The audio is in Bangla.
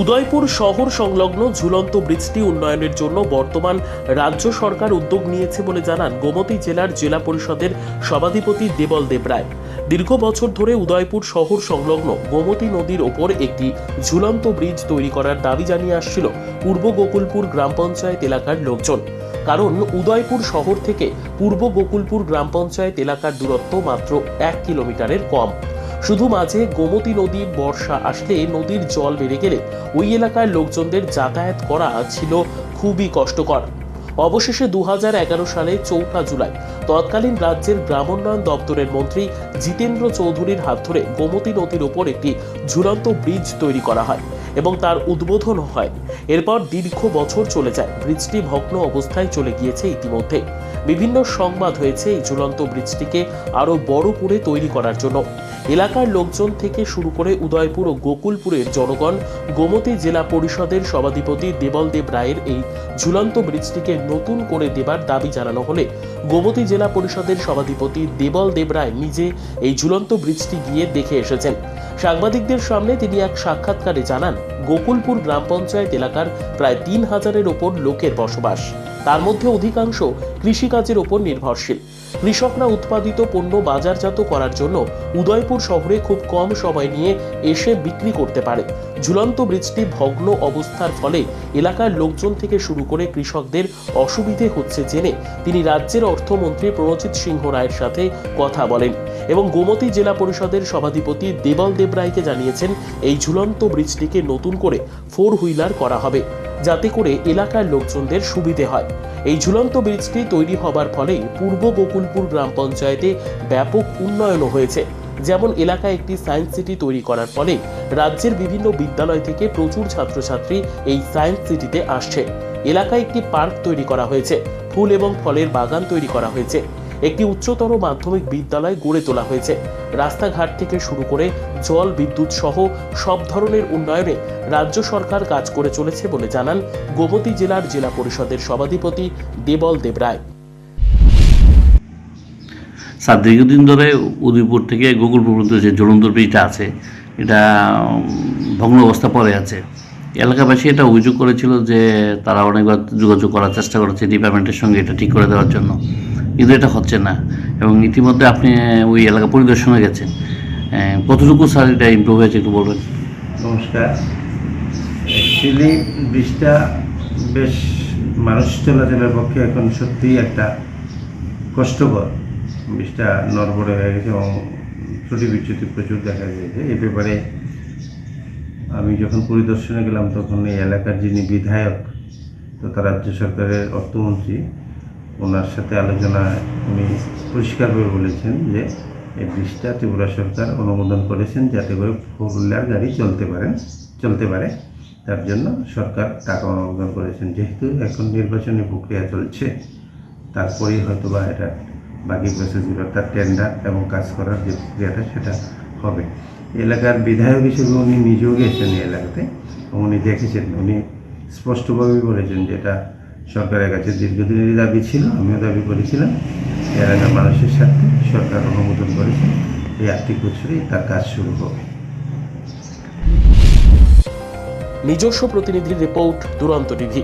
উদয়পুর শহর সংলগ্ন ঝুলন্ত ব্রিজটি উন্নয়নের জন্য বর্তমান রাজ্য সরকার উদ্যোগ নিয়েছে বলে জানান গোমতী জেলার জেলা পরিষদের সভাধিপতি দেবল দেবরায়। দীর্ঘ বছর ধরে উদয়পুর শহর সংলগ্ন গোমতী নদীর ওপর একটি ঝুলন্ত ব্রিজ তৈরি করার দাবি জানিয়ে আসছিল পূর্ব গোকুলপুর গ্রাম পঞ্চায়েত এলাকার লোকজন। কারণ উদয়পুর শহর থেকে পূর্ব গোকুলপুর গ্রাম পঞ্চায়েত এলাকার দূরত্ব মাত্র এক কিলোমিটারের কম। শুধু মাঝে গোমতী নদী বর্ষা আসলে নদীর জল বেড়ে গেলে ওই এলাকার লোকজনদের যাতায়াত করা ছিল খুবই কষ্টকর। অবশেষে দু হাজার এগারো সালে চৌঠা জুলাই তৎকালীন রাজ্যের গ্রামোন্নয়ন দপ্তরের মন্ত্রী জিতেন্দ্র চৌধুরীর হাত ধরে গোমতী নদীর ওপর একটি ঝুলন্ত ব্রিজ তৈরি করা হয় এবং তার উদ্বোধন হয়। এরপর দীর্ঘ বছর চলে যায় ব্রিজটি ভগ্ন অবস্থায় চলে গিয়েছে ইতিমধ্যে। বিভিন্ন সংবাদ হয়েছে এই ঝুলন্ত ব্রিজটিকে আরও বড় করে তৈরি করার জন্য। এলাকার লোকজন থেকে শুরু করে উদয়পুর ও গোকুলপুরের জনগণ গোমতী জেলা পরিষদের সভাধিপতি দেবল দেব রায়ের এই ঝুলন্ত ব্রিজটিকে নতুন করে দেবার দাবি জানানো হলে গোমতী জেলা পরিষদের সভাধিপতি দেবল দেব রায় নিজে এই ঝুলন্ত ব্রিজটি গিয়ে দেখে এসেছেন। সাংবাদিকদের সামনে তিনি এক সাক্ষাৎকারে জানান, গোকুলপুর গ্রাম পঞ্চায়েত এলাকার প্রায় তিন হাজারের ওপর লোকের বসবাস। তার মধ্যে অধিকাংশ কৃষিকাজের ওপর নির্ভরশীল। কৃষকরা উৎপাদিত পণ্য বাজারজাত করার জন্য উদয়পুর শহরে খুব কম সময় নিয়ে এসে বিক্রি করতে পারে ঝুলন্ত ব্রিজটি ভগ্ন অবস্থার ফলে এলাকার লোকজন থেকে শুরু করে কৃষকদের অসুবিধে হচ্ছে জেনে তিনি রাজ্যের অর্থমন্ত্রী প্রণজিৎ সিংহ রায়ের সাথে কথা বলেন। এবং গোমতী জেলা পরিষদের সভাধিপতি দেবল দেব রায়কে জানিয়েছেন, এই ঝুলন্ত ব্রিজটিকে নতুন করে ফোর হুইলার করা হবে, যাতে করে এলাকার লোকজনদের সুবিধে হয়। এই ঝুলন্ত ব্রিজটি তৈরি হবার ফলেই পূর্ব গোকুলপুর গ্রাম পঞ্চায়েতে ব্যাপক উন্নয়নও হয়েছে। যেমন এলাকায় একটি সায়েন্স সিটি তৈরি করার ফলে রাজ্যের বিভিন্ন বিদ্যালয় থেকে প্রচুর ছাত্রছাত্রী এই সায়েন্স সিটিতে আসছে। এলাকায় একটি পার্ক তৈরি করা হয়েছে, ফুল এবং ফলের বাগান তৈরি করা হয়েছে। একটি উচ্চতর মাধ্যমিক বিদ্যালয় গড়ে তোলা হয়েছে। রাস্তাঘাট থেকে শুরু করে জল, বিদ্যুৎ সহ সব ধরনের উন্নয়নে রাজ্য সরকার কাজ করে চলেছে বলে জানান গোমতী জেলার জেলা পরিষদের সভাধিপতি দেবল দেবরায় স্যার, দীর্ঘদিন ধরে উদয়পুর থেকে গোকুলপুর পর্যন্ত যে ঝুলন্ত ব্রিজটা আছে, এটা ভগ্ন অবস্থা পড়ে আছে। এলাকাবাসী এটা অভিযোগ করেছিল যে তারা অনেকবার যোগাযোগ করার চেষ্টা করেছে ডিপার্টমেন্টের সঙ্গে এটা ঠিক করে দেওয়ার জন্য। কিন্তু এটা হচ্ছে না। এবং ইতিমধ্যে আপনি ওই এলাকা পরিদর্শনে গেছেন। কতটুকু স্যার এটা ইম্প্রুভ হয়েছে একটু বলবেন? নমস্কার। অ্যাকচুয়ালি ব্রিজটা বেশ মানুষ চলাচলের পক্ষে এখন সত্যিই একটা কষ্টকর। ব্রিজটা নড়বড়ে হয়ে গেছে এবং ত্রুটি বিচ্যুতি প্রচুর দেখা গিয়েছে এই ব্যাপারে আমি যখন পরিদর্শনে গেলাম, তখন এই এলাকার যিনি বিধায়ক, তথা রাজ্য সরকারের অর্থমন্ত্রী ওনার সাথে আলোচনায় উনি পরিষ্কারভাবে বলেছেন যে এই ব্রিজটা ত্রিপুরা সরকার অনুমোদন করেছেন যাতে করে ফোর হুইলার গাড়ি চলতে পারেন, চলতে পারে। তার জন্য সরকার টাকা অনুমোদন করেছেন। যেহেতু এখন নির্বাচনী প্রক্রিয়া চলছে, তারপরেই হয়তো বা এটা বাকি প্রসেসগুলো তার টেন্ডার এবং কাজ করার যে প্রক্রিয়াটা সেটা হবে। এলাকার বিধায়ক হিসেবে উনি নিজেও গেছেন এই এলাকাতে উনি দেখেছেন, উনি স্পষ্টভাবেই বলেছেন যে এটা সরকারের কাছে দীর্ঘদিনের দাবি ছিল, আমিও দাবি করেছিলাম, এলাকার মানুষের সাথে সরকার অনুমোদন করেছে, এই আর্থিক বছরেই তার কাজ শুরু হবে। নিজস্ব প্রতিনিধির রিপোর্ট, দুরন্ত টিভি।